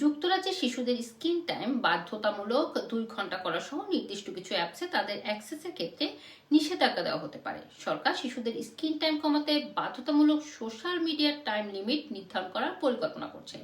যুক্তরাজ্যে শিশুদের screen time বাধ্যতামূলক দুই ঘণ্টা করা সহ নির্দিষ্ট কিছু অ্যাপসে তাদের অ্যাক্সেসের ক্ষেত্রে নিষেধাজ্ঞা দেওয়া হতে পারে। সরকার শিশুদের স্ক্রিন টাইম কমাতে বাধ্যতামূলক সোশ্যাল মিডিয়ার টাইম লিমিট নির্ধারণ করার পরিকল্পনা করছে।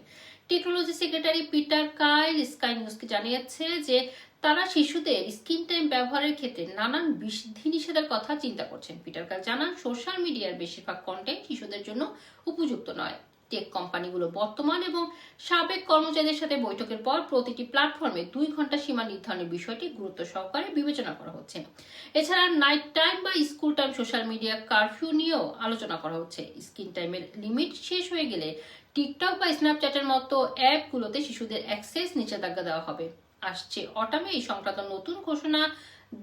Technology secretary Peter Kyle Sky নিউজকে জানিয়েছে যে তারা শিশুদের স্ক্রিন টাইম ব্যবহারের ক্ষেত্রে নানান বিধিনিষেধের কথা চিন্তা করছেন। পিটার কাইল জানান, সোশ্যাল মিডিয়ার বেশিরভাগ কন্টেন্ট শিশুদের জন্য উপযুক্ত নয়। টেক কোম্পানিগুলো বর্তমান এবং সাবেক কর্মচারীদের সাথে বৈঠকের পর প্রতিটি প্ল্যাটফর্মে দুই ঘণ্টা সীমা নির্ধারণের বিষয়টি গুরুত্ব সহকারে বিবেচনা করা হচ্ছে। এছাড়া নাইট টাইম বা school time social media curfew নিয়েও আলোচনা করা হচ্ছে। স্ক্রিন টাইমের লিমিট শেষ হয়ে গেলে টিকটক বা স্ন্যাপচ্যাটের মতো অ্যাপগুলোতে শিশুদের অ্যাক্সেস নিষেধাজ্ঞা দেওয়া হবে। আসছে অটামে এই সংক্রান্ত নতুন ঘোষণা।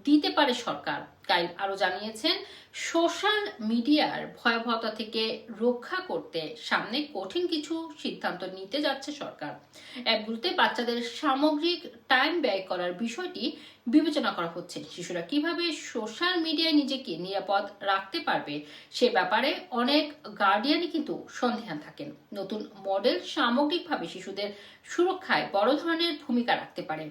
দিতে পারে সরকার। কাইল আরও জানিয়েছেন, সোশ্যাল মিডিয়ার ভয়াবহতা থেকে রক্ষা করতে সামনে কঠিন কিছু সিদ্ধান্ত নিতে যাচ্ছে সরকার। অ্যাপগুলোতে বাচ্চাদের সামগ্রিক টাইম ব্যয় করার বিষয়টি বিবেচনা করা হচ্ছে। শিশুরা কীভাবে সোশ্যাল মিডিয়ায় নিজেকে নিরাপদ রাখতে পারবে সে ব্যাপারে অনেক গার্ডিয়ানই কিন্তু সন্দেহান থাকেন। নতুন মডেল সামগ্রিকভাবে শিশুদের সুরক্ষায় বড় ধরনের ভূমিকা রাখতে পারে।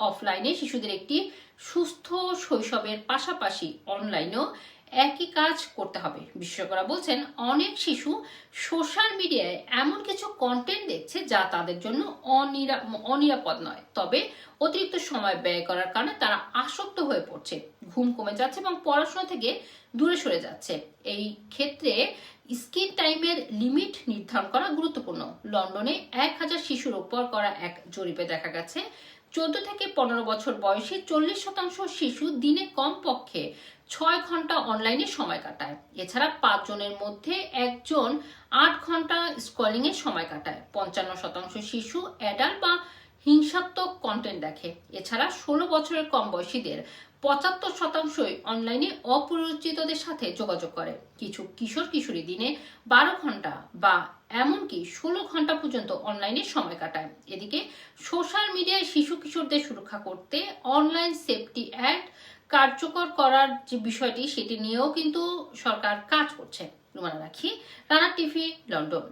অফলাইনে শিশুদের একটি সুস্থ শৈশবের পাশাপাশি অনলাইনেও একই কাজ করতে হবে। বিশেষজ্ঞরা বলছেন, অনেক শিশু সোশ্যাল মিডিয়ায় এমন কিছু কন্টেন্ট দেখছে যা তাদের জন্য অনিরা- অনিরাপদ নয়। তবে অতিরিক্ত সময় ব্যয় করার কারণে তারা আসক্ত হয়ে পড়ছে। ঘুম কমে যাচ্ছে এবং পড়াশোনা থেকে দূরে সরে যাচ্ছে। এই ক্ষেত্রে স্ক্রিন টাইমের লিমিট নির্ধারণ করা গুরুত্বপূর্ণ। লন্ডনে এক হাজার শিশুর উপর করা এক জরিপে দেখা গেছে চোদ্দ থেকে পনেরো বছর বয়সী চল্লিশ শতাংশ শিশু দিনে কমপক্ষে ছয় ঘণ্টা অনলাইনে সময় কাটায়। এছাড়া পাঁচ জনের মধ্যে একজন আট ঘণ্টা স্ক্রলিং এ সময় কাটায়। পঞ্চান্ন শতাংশ শিশু অ্যাডাল্ট বা হিংসাত্মক কন্টেন্ট দেখে। এছাড়া ষোলো বছরের কম বয়সীদের পঁচাত্তর শতাংশই অনলাইনে অপরিচিতদের সাথে যোগাযোগ করে। কিছু কিশোর কিশোরী দিনে বারো ঘণ্টা বা এমনকি ষোলো ঘণ্টা পর্যন্ত অনলাইনে সময় কাটায়। এদিকে সোশ্যাল মিডিয়ায় শিশু কিশোরদের সুরক্ষা করতে অনলাইন সেফটি অ্যাক্ট কার্যকর করার যে বিষয়টি, সেটি নিয়েও কিন্তু সরকার কাজ করছে। রুমানা রাখি, রানা টিভি, লন্ডন।